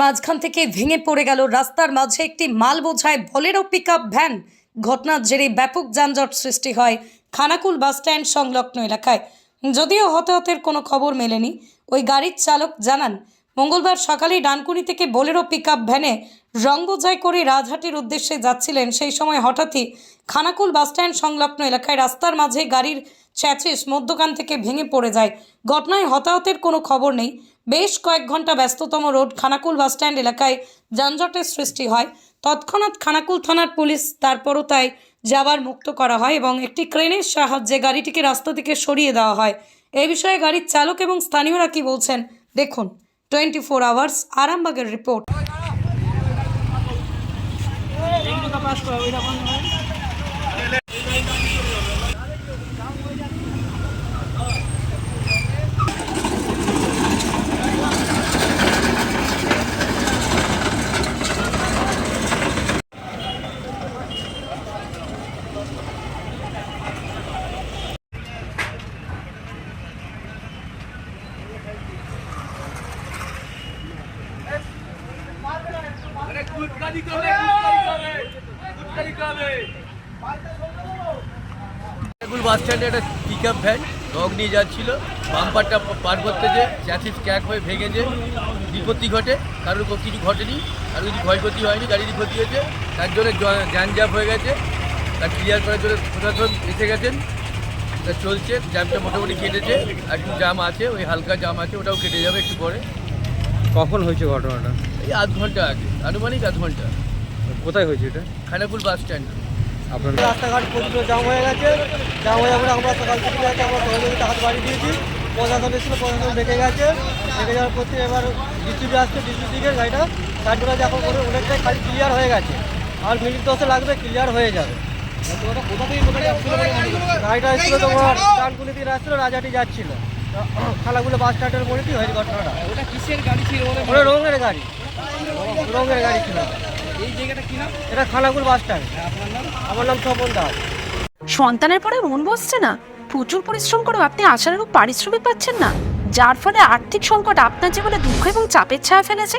মাঝখান থেকে ভেঙে পড়ে গেল রাস্তার মাঝে একটি মাল বোঝায় বলেরো পিক ভ্যান ঘটনার জেরে ব্যাপক যানজট সৃষ্টি হয় খানাকুল বাসস্ট্যান্ড সংলগ্ন এলাকায়। যদিও হতাহতের কোনো খবর মেলেনি, ওই গাড়ির চালক জানান, মঙ্গলবার সকালে ডানকুনি থেকে বোলেরো পিক ভ্যানে রঙ্গজয় করে রাজহাটির উদ্দেশ্যে যাচ্ছিলেন। সেই সময় হঠাৎই খানাকুল বাসস্ট্যান্ড সংলগ্ন এলাকায় রাস্তার মাঝে গাড়ির চ্যাচিস মধ্যখান থেকে ভেঙে পড়ে যায়। ঘটনায় হতাহতের কোনো খবর নেই। বেশ কয়েক ঘণ্টা ব্যস্ততম রোড খানাকুল বাসস্ট্যান্ড এলাকায় যানজটের সৃষ্টি হয়। তৎক্ষণাৎ খানাকুল থানার পুলিশ তারপরও তাই যাবার মুক্ত করা হয় এবং একটি ক্রেনের সাহায্যে গাড়িটিকে রাস্তা থেকে সরিয়ে দেওয়া হয়। এ বিষয়ে গাড়ির চালক এবং স্থানীয়রা কি বলছেন, দেখুন। টোয়েন্টি ফোর আওয়ার্স, আরামবাগের রিপোর্ট। গুটকা দিতে হবে গুটকা দিতে বাস স্ট্যান্ডে একটা পিক আপ ভ্যান ডগ নিয়ে যাচ্ছিল। বাম্পারটা পার করতে যে চ্যাসিস ক্যাক হয়ে ভেঙে যে বিপত্তি ঘটে কারোর কিছু ঘটেনি। আর কিছু ক্ষয়ক্ষতি হয়নি গাড়ির ক্ষতি হয়েছে। তার জন্য যানজাপ হয়ে গেছে। তা ক্লিয়ার করার জন্য প্রশাসন এসে গেছেন। তা চলছে জ্যামটা মোটামুটি কেটেছে। একটু জাম আছে ওই হালকা জাম আছে ওটাও কেটে যাবে একটু পরে। কখন হয়েছে ঘটনাটা? এই আধ ঘণ্টা আগে আনুমানিক আধ ঘণ্টা। কোথায় হয়েছে এটা? Khanakul bus stand. আপনার রাস্তাঘাট প্রচুর জাম হয়ে গেছে। জাম হয়ে যাবে আমরা সকাল থেকে গেছে আমরা সহযোগিতা হাত বাড়িয়ে দিয়েছি। প্রশাসন এসেছিল প্রশাসন দেখে গেছে। দেখে যাওয়ার পর থেকে এবার ডিস্ট্রিক্টে আসছে ডিস্ট্রিক্ট থেকে গাড়িটা তার জন্য এখন করে অনেকটাই খালি ক্লিয়ার হয়ে গেছে। আর মিনিট দশে লাগবে ক্লিয়ার হয়ে যাবে। গাড়িটা এসেছিল তোমার ডানকুনি দিয়ে আসছিল রাজাটি যাচ্ছিল। খালাগুলো বাস স্ট্যান্ডের মোড়েই হয়েছে ঘটনাটা। ওটা কিসের গাড়ি ছিল ওটা রঙের গাড়ি। রঙের গাড়ি কিনা। এই জায়গাটা কিনা এটা খানাকুল বাস স্ট্যান্ড। আপনার নাম? আমার নাম স্বপন দাস। সন্তানের পরে মন বসছে না। প্রচুর পরিশ্রম করেও আপনি আশানুরূপ পারিশ্রমিক পাচ্ছেন না। যার ফলে আর্থিক সংকট আপনার জীবনে দুঃখ এবং চাপের ছায়া ফেলেছে।